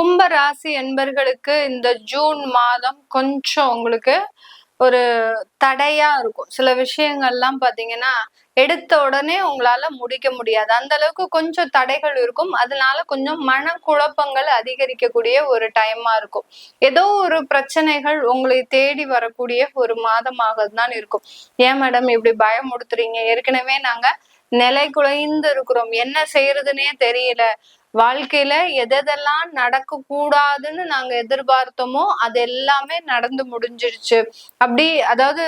கும்ப ராசி என்பர்களுக்கு இந்த ஜூன் மாதம் கொஞ்சம் உங்களுக்கு ஒரு தடையா இருக்கும். சில விஷயங்கள்லாம் பாத்தீங்கன்னா எடுத்த உடனே உங்களால முடிக்க முடியாது. அந்த அளவுக்கு கொஞ்சம் தடைகள் இருக்கும். அதனால கொஞ்சம் மன குழப்பங்கள் அதிகரிக்கக்கூடிய ஒரு டைமா இருக்கும். ஏதோ ஒரு பிரச்சனைகள் உங்களை தேடி வரக்கூடிய ஒரு மாதமாக தான் இருக்கும். ஏன் மேடம் இப்படி பயமுடுத்துறீங்க ஏற்கனவே நாங்க நிலை குலைந்து இருக்கிறோம். என்ன செய்யறதுன்னே தெரியல. வாழ்க்கையில எதெல்லாம் நடக்க கூடாதுன்னு நாங்க எதிர்பார்த்தோமோ அது எல்லாமே நடந்து முடிஞ்சிருச்சு. அப்படி அதாவது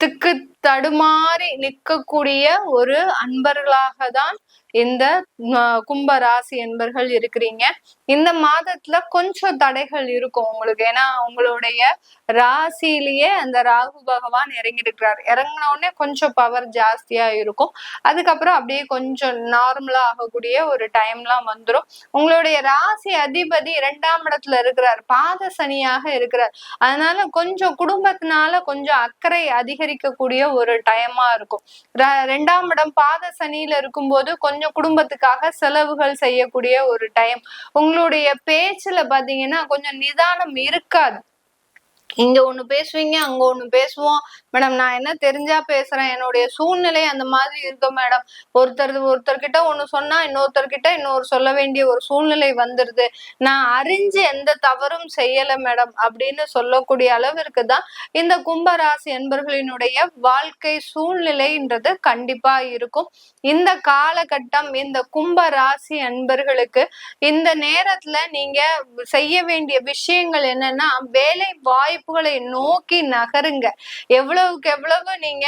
திக்கு தடுமாறி நிற்கக்கூடிய ஒரு அன்பர்களாக தான் இந்த கும்ப ராசி என்பர்கள் இருக்கிறீங்க. இந்த மாதத்துல கொஞ்சம் தடைகள் இருக்கும் உங்களுக்கு. ஏன்னா உங்களுடைய ராசியிலேயே அந்த ராகு பகவான் இறங்கிருக்கிறார் இறங்கின உடனே கொஞ்சம் பவர் ஜாஸ்தியா இருக்கும். அதுக்கப்புறம் அப்படியே கொஞ்சம் நார்மலா ஆகக்கூடிய ஒரு டைம்லாம் வந்துடும் உங்களுடைய ராசி அதிபதி இரண்டாம் இடத்துல இருக்கிறார். பாத சனியாக இருக்கிறார். அதனால கொஞ்சம் குடும்பத்தினால கொஞ்சம் அக்கறை அதிகரிக்கக்கூடிய ஒரு டைமா இருக்கும். ரெண்டாம் இடம் பாத சனியில இருக்கும்போது கொஞ்சம் குடும்பத்துக்காக செலவுகள் செய்யக்கூடிய ஒரு டைம் உங்களுடைய பேச்சுல பாத்தீங்கன்னா கொஞ்சம் நிதானம் இருக்காது. இங்க ஒண்ணு பேசுவீங்க அங்க ஒண்ணு பேசுவோம். மேடம் நான் என்ன தெரிஞ்சா பேசுறேன். என்னுடைய சூழ்நிலை அந்த மாதிரி இருக்கும் மேடம் ஒருத்தர் ஒருத்தர்கிட்ட ஒண்ணு சொன்னா இன்னொருத்தர்கிட்ட இன்னொரு சொல்ல வேண்டிய ஒரு சூழ்நிலை வந்துருது. நான் அறிஞ்சு எந்த தவறும் செய்யல மேடம் அப்படின்னு சொல்லக்கூடிய அளவிற்கு தான் இந்த கும்பராசி என்பர்களினுடைய வாழ்க்கை சூழ்நிலைன்றது கண்டிப்பா இருக்கும். இந்த காலகட்டம் இந்த கும்ப ராசி அன்பர்களுக்கு இந்த நேரத்துல நீங்க செய்ய வேண்டிய விஷயங்கள் என்னன்னா வேலை வாய்ப்பு வாய்ப்புகளை நோக்கி நகருங்க. எவ்வளவுக்கு எவ்வளவு நீங்க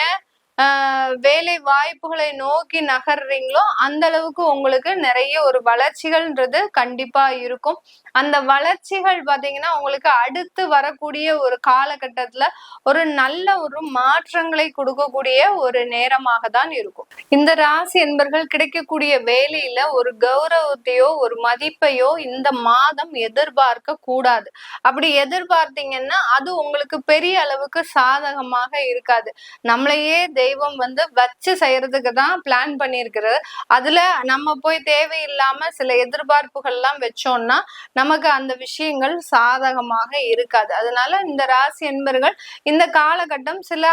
வேலை வாய்ப்புகளை நோக்கி நகர்றீங்களோ அந்த அளவுக்கு உங்களுக்கு நிறைய ஒரு வளர்ச்சிகள்ன்றது கண்டிப்பா இருக்கும். அந்த வளர்ச்சிகள் பாத்தீங்கன்னா உங்களுக்கு அடுத்து வரக்கூடிய ஒரு காலகட்டத்துல ஒரு நல்ல ஒரு மாற்றங்களை கொடுக்கக்கூடிய ஒரு நேரமாக தான் இருக்கும். இந்த ராசி என்பர்கள் கிடைக்கக்கூடிய வேலையில ஒரு கௌரவத்தையோ ஒரு மதிப்பையோ இந்த மாதம் எதிர்பார்க்க கூடாது. அப்படி எதிர்பார்த்தீங்கன்னா அது உங்களுக்கு பெரிய அளவுக்கு சாதகமாக இருக்காது. நம்மளையே தெய்வம் வந்து வச்சு செய்யறதுக்கு தான் பிளான் பண்ணியிருக்கிறது. அதுல நம்ம போய் தேவையில்லாம சில எதிர்பார்ப்புகள்லாம் வச்சோம்னா நமக்கு அந்த விஷயங்கள் சாதகமாக இருக்காது. அதனால இந்த ராசி என்பர்கள் இந்த காலகட்டம் சில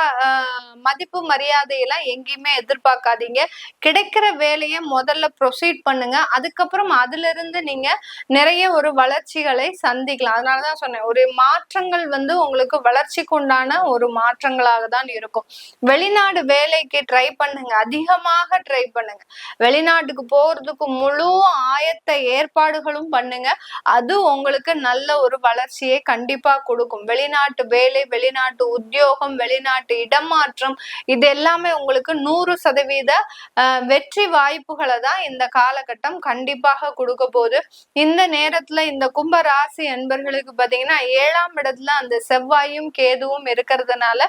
மதிப்பு மரியாதையெல்லாம் எங்கேயுமே எதிர்பார்க்காதீங்க. கிடைக்கிற வேலையை முதல்ல ப்ரொசீட் பண்ணுங்க. அதுக்கப்புறம் அதுல இருந்து நீங்க நிறைய ஒரு வளர்ச்சிகளை சந்திக்கலாம். அதனாலதான் சொன்னேன் ஒரு மாற்றங்கள் வந்து உங்களுக்கு வளர்ச்சிக்கு உண்டான ஒரு மாற்றங்களாக தான் இருக்கும். வெளிநாடு வேலைக்கு ட்ரை பண்ணுங்க. அதிகமாக ட்ரை பண்ணுங்க. வெளிநாட்டுக்கு போறதுக்கு முழு ஆயத்த ஏற்பாடுகளும் பண்ணுங்க. அது உங்களுக்கு நல்ல ஒரு வளர்ச்சியை கண்டிப்பா கொடுக்கும். வெளிநாட்டு வேலை வெளிநாட்டு உத்தியோகம் வெளிநாட்டு இடமாற்றம் இது எல்லாமே உங்களுக்கு நூறு சதவீத வெற்றி வாய்ப்புகளை தான் இந்த காலகட்டம் கண்டிப்பாக கொடுக்க போகுது. இந்த நேரத்துல இந்த கும்ப ராசி என்பர்களுக்கு பாத்தீங்கன்னா ஏழாம் இடத்துல அந்த செவ்வாயும் கேதுவும் இருக்கிறதுனால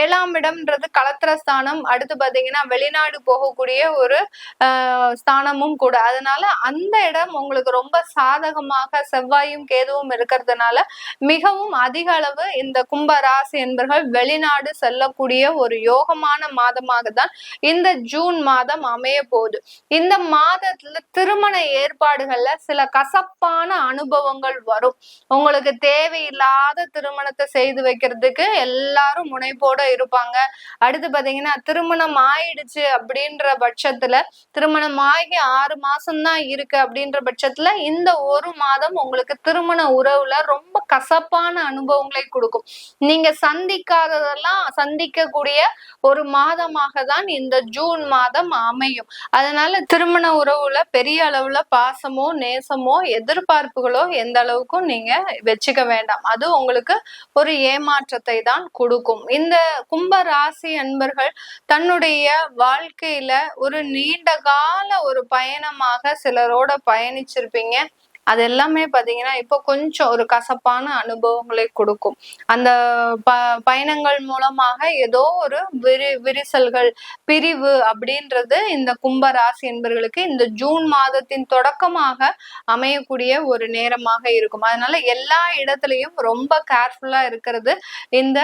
ஏழாம் இடம்ன்றது கலத்திரஸ்தானம் அடுத்து அடுத்து பாத்தீங்கன்னா வெளிநாடு போகக்கூடிய ஒரு ஸ்தானமும் கூட. அதனால அந்த இடம் உங்களுக்கு ரொம்ப சாதகமாக செவ்வாயும் கேதுவும் இருக்கிறதுனால மிகவும் அதிக அளவு இந்த கும்ப ராசி என்பர்கள் வெளிநாடு செல்லக்கூடிய ஒரு யோகமான மாதமாக தான் இந்த ஜூன் மாதம் அமைய போகுது. இந்த மாதத்துல திருமண ஏற்பாடுகள்ல சில கசப்பான அனுபவங்கள் வரும். உங்களுக்கு தேவையில்லாத திருமணத்தை செய்து வைக்கிறதுக்கு எல்லாரும் முனைப்போட இருப்பாங்க. அடுத்து பாத்தீங்கன்னா திருமண திருமணம் ஆயிடுச்சு அப்படின்ற பட்சத்துல திருமணம் ஆகி ஆறு மாசம் தான் இருக்கு அப்படின்ற பட்சத்துல இந்த ஒரு மாதம் உங்களுக்கு திருமண உறவுல ரொம்ப கசப்பான அனுபவங்களை கொடுக்கும். நீங்க சந்திக்காததெல்லாம் சந்திக்கக்கூடிய ஒரு மாதமாக தான் இந்த ஜூன் மாதம் அமையும். அதனால திருமண உறவுல பெரிய அளவுல பாசமோ நேசமோ எதிர்பார்ப்புகளோ எந்த அளவுக்கும் நீங்க வச்சுக்க வேண்டாம். அது உங்களுக்கு ஒரு ஏமாற்றத்தை தான் கொடுக்கும். இந்த கும்ப ராசி அன்பர்கள் தன்னுடைய வாழ்க்கையில ஒரு நீண்ட கால ஒரு பயணமாக சிலரோட பயணிச்சிருப்பீங்க. அது எல்லாமே பார்த்தீங்கன்னா இப்போ கொஞ்சம் ஒரு கசப்பான அனுபவங்களை கொடுக்கும். அந்த ப பயணங்கள் மூலமாக ஏதோ ஒரு விரி விரிசல்கள் பிரிவு அப்படின்றது இந்த கும்ப ராசி என்பர்களுக்கு இந்த ஜூன் மாதத்தின் தொடக்கமாக அமையக்கூடிய ஒரு நேரமாக இருக்கும். அதனால எல்லா இடத்துலையும் ரொம்ப கேர்ஃபுல்லா இருக்கிறது இந்த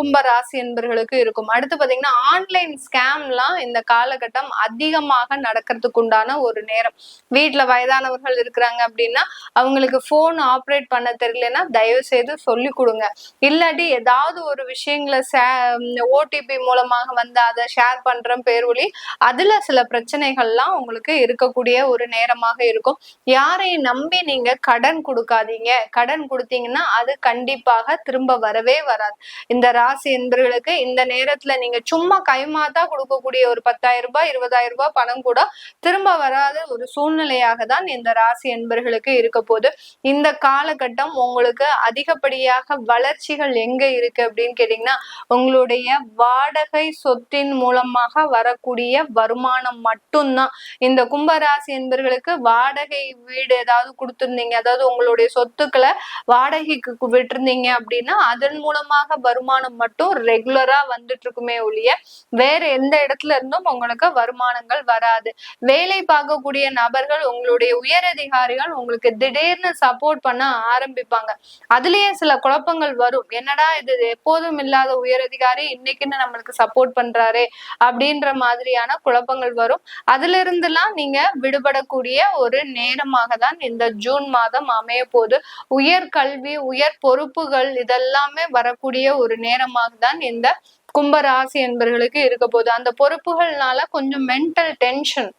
கும்ப ராசி என்பர்களுக்கு இருக்கும். அடுத்து பார்த்தீங்கன்னா ஆன்லைன் ஸ்கேம்லாம் இந்த காலகட்டம் அதிகமாக நடக்கிறதுக்கு உண்டான ஒரு நேரம். வீட்டில் வயதானவர்கள் நபர்கள் இருக்கிறாங்க அப்படின்னா அவங்களுக்கு போன் ஆப்ரேட் பண்ண தெரியலன்னா தயவு செய்து சொல்லி கொடுங்க. இல்லாட்டி ஏதாவது ஒரு விஷயங்களை ஓடிபி மூலமாக வந்து அதை ஷேர் பண்ற பேர்வழி அதுல சில பிரச்சனைகள்லாம் உங்களுக்கு இருக்கக்கூடிய ஒரு நேரமாக இருக்கும். யாரையும் நம்பி நீங்க கடன் கொடுக்காதீங்க. கடன் கொடுத்தீங்கன்னா அது கண்டிப்பாக திரும்ப வரவே வராது. இந்த ராசி என்பர்களுக்கு இந்த நேரத்துல நீங்க சும்மா கைமாத்தா கொடுக்கக்கூடிய ஒரு பத்தாயிரம் ரூபாய் இருபதாயிரம் ரூபாய் பணம் கூட திரும்ப வராத ஒரு சூழ்நிலையாக தான் இந்த ராசி என்பர்களுக்கு இருக்க போகுது இந்த காலகட்டம் உங்களுக்கு அதிகப்படியாக வளர்ச்சிகள் எங்க இருக்கு அப்படின்னு கேட்டீங்கன்னா உங்களுடைய வாடகை சொத்தின் மூலமாக வரக்கூடிய வருமானம் மட்டும்தான். இந்த கும்பராசி என்பர்களுக்கு வாடகை வீடு ஏதாவது கொடுத்துருந்தீங்க அதாவது உங்களுடைய சொத்துக்களை வாடகைக்கு விட்டுருந்தீங்க அப்படின்னா அதன் மூலமாக வருமானம் மட்டும் ரெகுலரா வந்துட்டு இருக்குமே ஒழிய வேற எந்த இடத்துல இருந்தும் உங்களுக்கு வருமானங்கள் வராது. வேலை பார்க்கக்கூடிய நபர்கள் உங்களுடைய உயரதிகாரிகள் உங்களுக்கு திடீர்னு சப்போர்ட் பண்ண ஆரம்பிப்பாங்க. அதுலயே சில குழப்பங்கள் வரும். என்னடா இது எப்போதும் இல்லாத உயரதிகாரி இன்னைக்குன்னு நம்மளுக்கு சப்போர்ட் பண்றாரே அப்படின்ற மாதிரியான குழப்பங்கள் வரும். அதுல இருந்துலாம் நீங்க விடுபடக்கூடிய ஒரு நேரமாக தான் இந்த ஜூன் மாதம் அமைய போகுது உயர் கல்வி உயர் பொறுப்புகள் இதெல்லாமே வரக்கூடிய ஒரு நேரமாக தான் இந்த கும்பராசி என்பர்களுக்கு இருக்க போகுது. அந்த பொறுப்புகள்னால கொஞ்சம் மென்டல் டென்ஷன்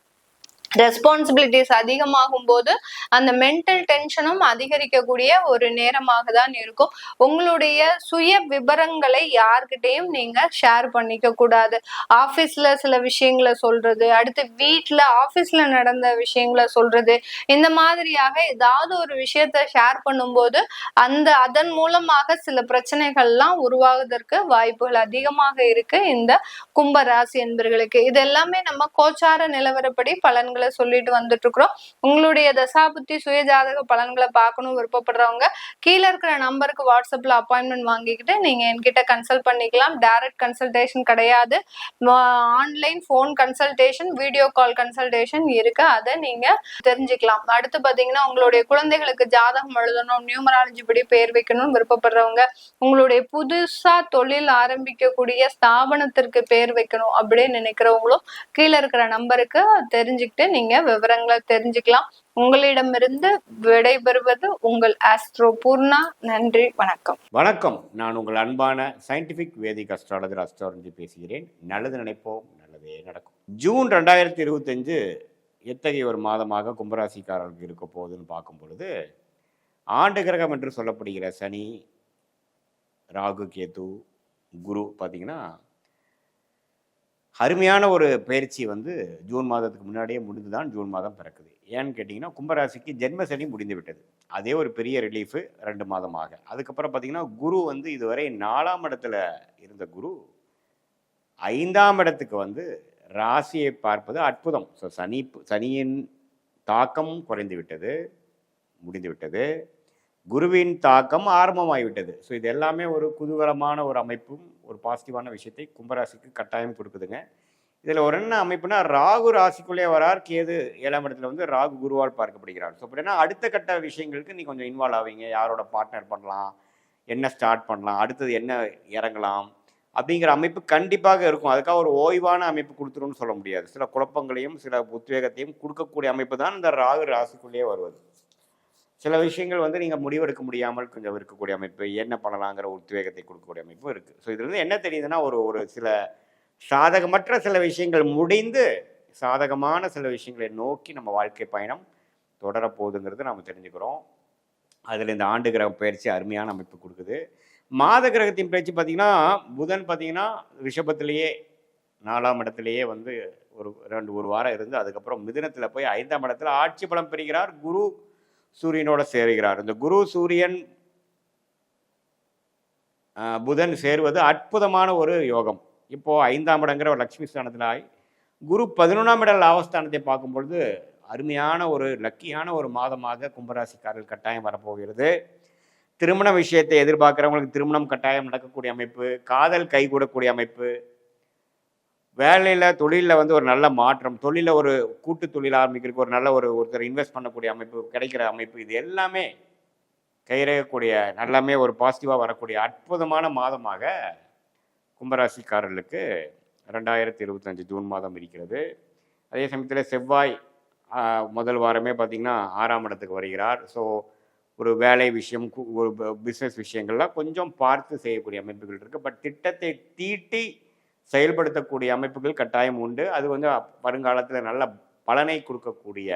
ரெஸ்பான்சிபிலிட்டிஸ் அதிகமாகும் போது அந்த மென்டல் டென்ஷனும் அதிகரிக்கக்கூடிய ஒரு நேரமாக தான் இருக்கும். உங்களுடைய சுய விவரங்களை யார்கிட்டையும் நீங்க ஷேர் பண்ணிக்க கூடாது. ஆபீஸ்ல சில விஷயங்களை சொல்றது அடுத்து வீட்ல ஆபீஸ்ல நடந்த விஷயங்களை சொல்றது இந்த மாதிரியாக ஏதாவது ஒரு விஷயத்த ஷேர் பண்ணும்போது அந்த அதன் மூலமாக சில பிரச்சனைகள்லாம் உருவாகுவதற்கு வாய்ப்புகள் அதிகமாக இருக்கு இந்த கும்பராசி என்பர்களுக்கு. இது எல்லாமே நம்ம கோச்சார நிலவரப்படி பலன்கள் சொல்லிட்டு வந்துட்டு இருக்கிறோம் உங்களுடைய தசாபுத்தி சுயஜாதக பலன்களை பார்க்கணும் விருப்பப்படுறவங்க கீழே இருக்கிற நம்பருக்கு வாட்ஸ்அப்ல அப்பாயின்மெண்ட் வாங்கிக்கிட்டு நீங்க என்கிட்ட கன்சல்ட் பண்ணிக்கலாம். டைரக்ட் கன்சல்டேஷன் கிடையாது. Online phone consultation video call consultation இருக்கு. அதை நீங்க தெரிஞ்சுக்கலாம். அடுத்து பாத்தீங்கன்னா உங்களுடைய குழந்தைகளுக்கு ஜாதகம் எழுதணும் நியூமராலஜி படி பேர் வைக்கணும்னு விருப்பப்படுறவங்க உங்களுடைய புதுசா தொழில் ஆரம்பிக்கக்கூடிய ஸ்தாபனத்திற்கு பேர் வைக்கணும் அப்படின்னு நினைக்கிறவங்களும் கீழே இருக்கிற நம்பருக்கு தெரிஞ்சுக்கிட்டு நீங்க விவரங்களை தெரிஞ்சுக்கலாம். உங்களிடமிருந்து விடைபெறுவது உங்கள் ஆஸ்ட்ரோ பூர்ணா. நன்றி வணக்கம். வணக்கம். நான் உங்கள் அன்பான சயின்டிஃபிக் வேதிக் அஸ்ட்ராலஜர் அஸ்ட்ராலஜி பேசுகிறேன். நல்லது நினைப்போம் நல்லதே நடக்கும். ஜூன் ரெண்டாயிரத்தி இருபத்தஞ்சு எத்தகைய ஒரு மாதமாக கும்பராசிக்காரர்களுக்கு இருக்க போகுதுன்னு பார்க்கும் பொழுது ஆண்டு கிரகம் என்று சொல்லப்படுகிற சனி ராகு கேது குரு பார்த்தீங்கன்னா அருமையான ஒரு பயிற்சி வந்து ஜூன் மாதத்துக்கு முன்னாடியே முடிந்து தான் ஜூன் மாதம் பிறக்குது. ஏன்னு கேட்டிங்கன்னா கும்பராசிக்கு ஜென்மசனி முடிந்து விட்டது. அதே ஒரு பெரிய ரிலீஃபு ரெண்டு மாதமாக. அதுக்கப்புறம் பார்த்திங்கன்னா குரு வந்து இதுவரை நாலாம் இடத்துல இருந்த குரு ஐந்தாம் இடத்துக்கு வந்து ராசியை பார்ப்பது அற்புதம். ஸோ சனி சனியின் தாக்கம் குறைந்து விட்டது முடிந்து விட்டது. குருவின் தாக்கம் ஆரம்பமாகிவிட்டது ஸோ இது எல்லாமே ஒரு குதூகலமான ஒரு அமைப்பும் ஒரு பாசிட்டிவான விஷயத்தை கும்பராசிக்கு கட்டாயம் கொடுக்குதுங்க. இதில் ஒரு என்ன அமைப்புனா ராகு ராசிக்குள்ளே வரார் கேது ஏழாம் இடத்துல வந்து ராகு குருவால் பார்க்கப்படுகிறார். ஸோ அப்படின்னா அடுத்த கட்ட விஷயங்களுக்கு நீ கொஞ்சம் இன்வால்வ் ஆவீங்க. யாரோட பார்ட்னர் பண்ணலாம் என்ன ஸ்டார்ட் பண்ணலாம் அடுத்தது என்ன இறங்கலாம் அப்படிங்கிற அமைப்பு கண்டிப்பாக இருக்கும். அதுக்காக ஒரு ஓய்வான அமைப்பு கொடுத்துருன்னு சொல்ல முடியாது. சில குழப்பங்களையும் சில உத்வேகத்தையும் கொடுக்கக்கூடிய அமைப்பு தான் இந்த ராகு ராசிக்குள்ளேயே வருவது. சில விஷயங்கள் வந்து நீங்கள் முடிவெடுக்க முடியாமல் கொஞ்சம் இருக்கக்கூடிய அமைப்பு என்ன பண்ணலாங்கிற உத்வேகத்தை கொடுக்கக்கூடிய அமைப்பும் இருக்குது ஸோ இதுலேருந்து என்ன தெரியுதுன்னா ஒரு ஒரு சில சாதகமற்ற சில விஷயங்கள் முடிந்து சாதகமான சில விஷயங்களை நோக்கி நம்ம வாழ்க்கை பயணம் தொடரப்போகுதுங்கிறது நம்ம தெரிஞ்சுக்கிறோம். அதில் இந்த ஆண்டு கிரக பயிற்சி அருமையான அமைப்பு கொடுக்குது. மாத கிரகத்தின் பயிற்சி பார்த்தீங்கன்னா புதன் பார்த்திங்கன்னா ரிஷபத்திலேயே நாலாம் இடத்துலையே வந்து ஒரு ரெண்டு ஒரு வாரம் இருந்து அதுக்கப்புறம் மிதுனத்தில் போய் ஐந்தாம் இடத்துல ஆட்சி பலம் பெறுகிறார். குரு சூரியனோட சேருகிறார். இந்த குரு சூரியன் புதன் சேருவது அற்புதமான ஒரு யோகம். இப்போது ஐந்தாம் இடங்கிற ஒரு லக்ஷ்மி ஸ்தானத்தில் ஆகி குரு பதினொன்றாம் இட லாபஸ்தானத்தை பார்க்கும் பொழுது அருமையான ஒரு லக்கியான ஒரு மாதமாக கும்பராசிக்காரர்கள் கட்டாயம் வரப்போகிறது. திருமண விஷயத்தை எதிர்பார்க்குறவங்களுக்கு திருமணம் கட்டாயம் நடக்கக்கூடிய அமைப்பு காதல் கைகூடக்கூடிய அமைப்பு வேலையில் தொழிலில் வந்து ஒரு நல்ல மாற்றம் தொழிலில் ஒரு கூட்டு தொழில் ஆரம்பிக்கிறதுக்கு ஒரு நல்ல ஒரு ஒருத்தர் இன்வெஸ்ட் பண்ணக்கூடிய அமைப்பு கிடைக்கிற அமைப்பு இது எல்லாமே கைரகக்கூடிய நல்லாமே ஒரு பாசிட்டிவாக வரக்கூடிய அற்புதமான மாதமாக கும்பராசிக்காரர்களுக்கு ரெண்டாயிரத்தி இருபத்தஞ்சு ஜூன் மாதம் இருக்கிறது. அதே சமயத்தில் செவ்வாய் முதல் வாரமே பார்த்திங்கன்னா ஆறாம் இடத்துக்கு வருகிறார். ஸோ ஒரு வேலை விஷயம் கு- ஒரு பிஸ்னஸ் விஷயங்கள்லாம் கொஞ்சம் பார்த்து செய்யக்கூடிய அமைப்புகள் இருக்குது பட் திட்டத்தை தீட்டி செயல்படுத்தக்கூடிய அமைப்புகள் கட்டாயம் உண்டு. அது வந்து வருங்காலத்தில் நல்ல பலனை கொடுக்கக்கூடிய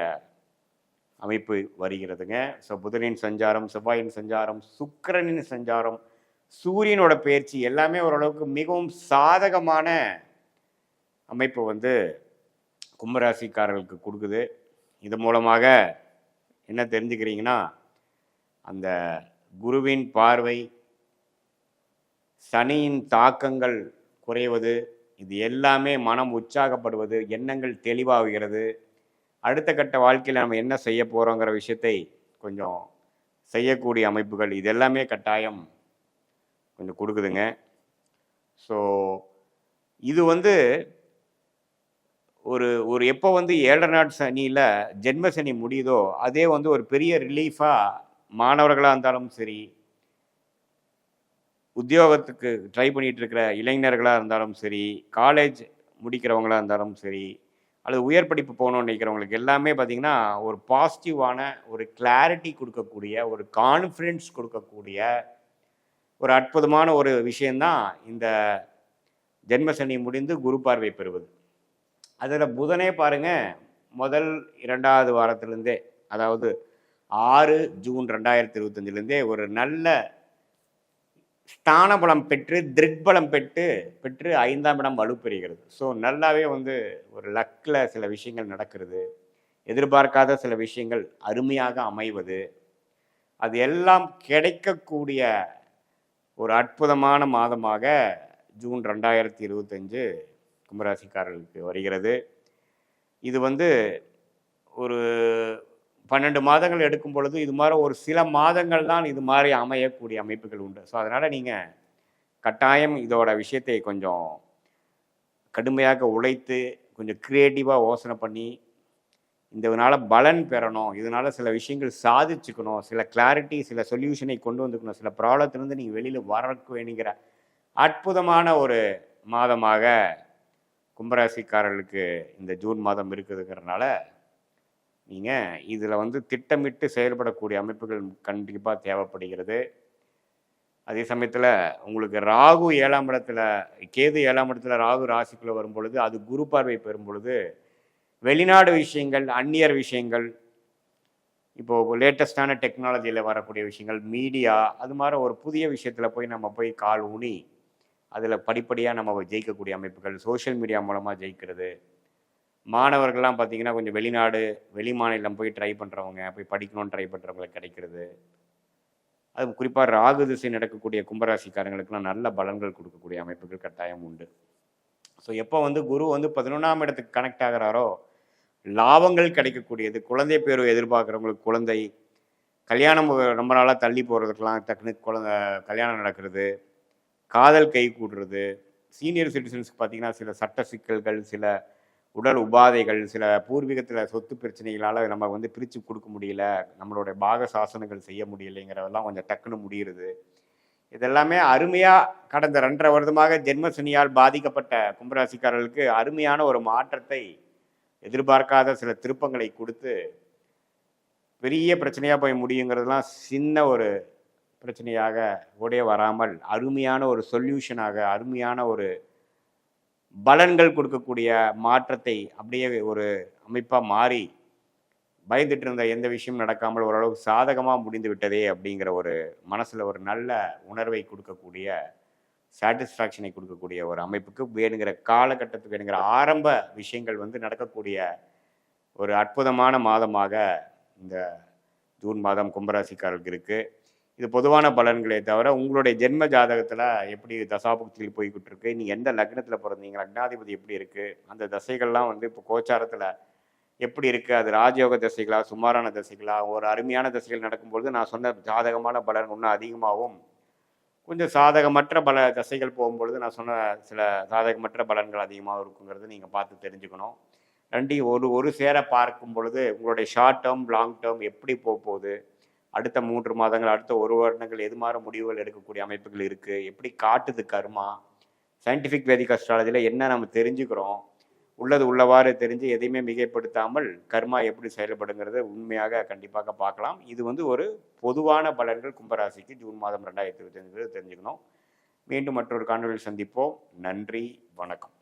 அமைப்பு வருகிறதுங்க. ஸோ புதனின் சஞ்சாரம் செவ்வாயின் சஞ்சாரம் சுக்கிரனின் சஞ்சாரம் சூரியனோட பயிற்சி எல்லாமே ஓரளவுக்கு மிகவும் சாதகமான அமைப்பு வந்து கும்பராசிக்காரர்களுக்கு கொடுக்குது. இது மூலமாக என்ன தெரிஞ்சுக்கிறீங்கன்னா அந்த குருவின் பார்வை சனியின் தாக்கங்கள் குறைவது இது எல்லாமே மனம் உற்சாகப்படுவது எண்ணங்கள் தெளிவாகிறது. அடுத்த கட்ட வாழ்க்கையில் நம்ம என்ன செய்ய போகிறோங்கிற விஷயத்தை கொஞ்சம் செய்யக்கூடிய அமைப்புகள் இது எல்லாமே கட்டாயம் கொஞ்சம் கொடுக்குதுங்க. ஸோ இது வந்து ஒரு ஒரு எப்போ வந்து ஏழரை நாட் சனியில் ஜென்ம சனி முடியுதோ அதே வந்து ஒரு பெரிய ரிலீஃபாக மாணவர்களாக இருந்தாலும் சரி உத்தியோகத்துக்கு ட்ரை பண்ணிகிட்டு இருக்கிற இளைஞர்களாக இருந்தாலும் சரி காலேஜ் முடிக்கிறவங்களாக இருந்தாலும் சரி அல்லது உயர் படிப்பு போகணும்னு நினைக்கிறவங்களுக்கு எல்லாமே பார்த்தீங்கன்னா ஒரு பாசிட்டிவான ஒரு கிளாரிட்டி கொடுக்கக்கூடிய ஒரு கான்ஃபிடென்ஸ் கொடுக்கக்கூடிய ஒரு அற்புதமான ஒரு விஷயந்தான் இந்த ஜென்மசனி முடிந்து குரு பார்வை பெறுவது. அதில் புதனே பாருங்கள் முதல் இரண்டாவது வாரத்திலேருந்தே அதாவது ஆறு ஜூன் ரெண்டாயிரத்தி இருபத்தஞ்சிலேருந்தே ஒரு நல்ல ஸ்தானபலம் பெற்று திருக்பலம் பெற்று பெற்று ஐந்தாம் இடம் வலுப்பெறுகிறது. ஸோ நல்லாவே வந்து ஒரு லக்கில் சில விஷயங்கள் நடக்கிறது. எதிர்பார்க்காத சில விஷயங்கள் அருமையாக அமைவது. அது எல்லாம் கிடைக்கக்கூடிய ஒரு அற்புதமான மாதமாக ஜூன் ரெண்டாயிரத்தி இருபத்தஞ்சு கும்பராசிக்காரர்களுக்கு வருகிறது. இது வந்து ஒரு பன்னெண்டு மாதங்கள் எடுக்கும் பொழுது இது மாதிரி ஒரு சில மாதங்கள் தான் இது மாதிரி அமையக்கூடிய அமைப்புகள் உண்டு. ஸோ அதனால் நீங்கள் கட்டாயம் இதோட விஷயத்தை கொஞ்சம் கடுமையாக உழைத்து கொஞ்சம் க்ரியேட்டிவாக யோசனை பண்ணி இதனால் பலன் பெறணும். இதனால் சில விஷயங்கள் சாதிச்சுக்கணும். சில கிளாரிட்டி சில சொல்யூஷனை கொண்டு வந்துக்கணும். சில ப்ராப்ளத்திலேருந்து நீங்கள் வெளியில் வரக்கு வேணுங்கிற அற்புதமான ஒரு மாதமாக கும்பராசிக்காரர்களுக்கு இந்த ஜூன் மாதம் இருக்குதுங்கிறனால நீங்கள் இதில் வந்து திட்டமிட்டு செயல்படக்கூடிய அமைப்புகள் கண்டிப்பாக தேவைப்படுகிறது. அதே சமயத்தில் உங்களுக்கு ராகு ஏழாம் இடத்துல கேது ஏழாம் இடத்துல ராகு ராசிக்குள்ளே வரும் பொழுது அது குரு பார்வை பெறும் பொழுது வெளிநாடு விஷயங்கள் அந்நியர் விஷயங்கள் இப்போது லேட்டஸ்டான டெக்னாலஜியில் வரக்கூடிய விஷயங்கள் மீடியா அது மாதிரி ஒரு புதிய விஷயத்தில் போய் நம்ம போய் கால் ஊனி அதில் படிப்படியாக நம்ம ஜெயிக்கக்கூடிய அமைப்புகள் சோஷியல் மீடியா மூலமாக ஜெயிக்கிறது. மாணவர்கள்லாம் பார்த்தீங்கன்னா கொஞ்சம் வெளிநாடு வெளி மாநிலம் போய் ட்ரை பண்ணுறவங்க போய் படிக்கணும்னு ட்ரை பண்ணுறவங்களுக்கு கிடைக்கிறது. அது குறிப்பாக ராகு திசை நடக்கக்கூடிய கும்பராசிக்காரங்களுக்குலாம் நல்ல பலன்கள் கொடுக்கக்கூடிய அமைப்புகள் கட்டாயம் உண்டு. ஸோ எப்போ வந்து குரு வந்து பதினொன்றாம் இடத்துக்கு கனெக்ட் ஆகிறாரோ லாபங்கள் கிடைக்கக்கூடியது குழந்தை பேர் எதிர்பார்க்குறவங்களுக்கு குழந்தை கல்யாணம் ரொம்ப நாளாக தள்ளி போகிறதுக்கெலாம் டக்குனு குழந்த கல்யாணம் நடக்கிறது காதல் கை கூடுறது சீனியர் சிட்டிசன்ஸ்க்கு பார்த்தீங்கன்னா சில சட்ட சிக்கல்கள் சில உடல் உபாதைகள் சில பூர்வீகத்தில் சொத்து பிரச்சனைகளால் நம்ம வந்து பிரித்து கொடுக்க முடியல நம்மளுடைய பாக சாசனங்கள் செய்ய முடியலைங்கிறதெல்லாம் கொஞ்சம் டக்குன்னு முடிகிறது இதெல்லாமே அருமையாக கடந்த ரெண்டரை வருடமாக ஜென்மசனியால் பாதிக்கப்பட்ட கும்பராசிக்காரர்களுக்கு அருமையான ஒரு மாற்றத்தை எதிர்பார்க்காத சில திருப்பங்களை கொடுத்து பெரிய பிரச்சனையாக போய் முடியுங்கிறதுலாம் சின்ன ஒரு பிரச்சனையாக ஓடே வராமல் அருமையான ஒரு சொல்யூஷனாக அருமையான ஒரு பலன்கள் கொடுக்கக்கூடிய மாற்றத்தை அப்படியே ஒரு அமைப்பாக மாறி பயந்துட்டு இருந்த எந்த விஷயம் நடக்காமல் ஓரளவுக்கு சாதகமாக முடிந்து விட்டதே அப்படிங்கிற ஒரு மனசில் ஒரு நல்ல உணர்வை கொடுக்கக்கூடிய சாட்டிஸ்ஃபேக்ஷனை கொடுக்கக்கூடிய ஒரு அமைப்புக்கு வேணுங்கிற காலகட்டத்துக்கு வேணுங்கிற ஆரம்ப விஷயங்கள் வந்து நடக்கக்கூடிய ஒரு அற்புதமான மாதமாக இந்த ஜூன் மாதம் கும்பராசிக்காரர்களுக்கு இருக்குது இது பொதுவான பலன்களே தவிர உங்களுடைய ஜென்ம ஜாதகத்தில் எப்படி தசாபுக்தியில் போய்கிட்டு இருக்கு நீங்கள் எந்த லக்னத்தில் பிறந்தீங்க? லக்னாதிபதி எப்படி இருக்குது அந்த தசைகள்லாம் வந்து இப்போ கோச்சாரத்தில் எப்படி இருக்குது அது ராஜயோக தசைகளா சுமாரான தசைகளா? ஒரு அருமையான தசைகள் நடக்கும்பொழுது நான் சொன்ன ஜாதகமான பலன் இன்னும் அதிகமாகவும் கொஞ்சம் சாதகமற்ற பல தசைகள் போகும்பொழுது நான் சொன்ன சில சாதகமற்ற பலன்கள் அதிகமாக இருக்குங்கிறது நீங்கள் பார்த்து தெரிஞ்சுக்கணும். ரெண்டையும் ஒரு ஒரு சேர பார்க்கும் பொழுது உங்களுடைய ஷார்ட் டேர்ம் லாங் டேர்ம் எப்படி போக போகுது? அடுத்த மூன்று மாதங்கள் அடுத்த ஒரு வருடங்கள் எது மாதிரி முடிவுகள் எடுக்கக்கூடிய அமைப்புகள் இருக்குது எப்படி காட்டுது கர்மா? சயின்டிஃபிக் வேதிக் அஸ்ட்ராலஜியில் என்ன நம்ம தெரிஞ்சுக்கிறோம்? உள்ளது உள்ளவாறு தெரிஞ்சு எதையுமே மிகைப்படுத்தாமல் கர்மா எப்படி செயல்படுங்கிறத உண்மையாக கண்டிப்பாக பார்க்கலாம். இது வந்து ஒரு பொதுவான பலன்கள் கும்பராசிக்கு ஜூன் மாதம் ரெண்டாயிரத்தி இருபத்தி தெரிஞ்சுக்கணும். மீண்டும் மற்றொரு காணொலியில் சந்திப்போம். நன்றி வணக்கம்.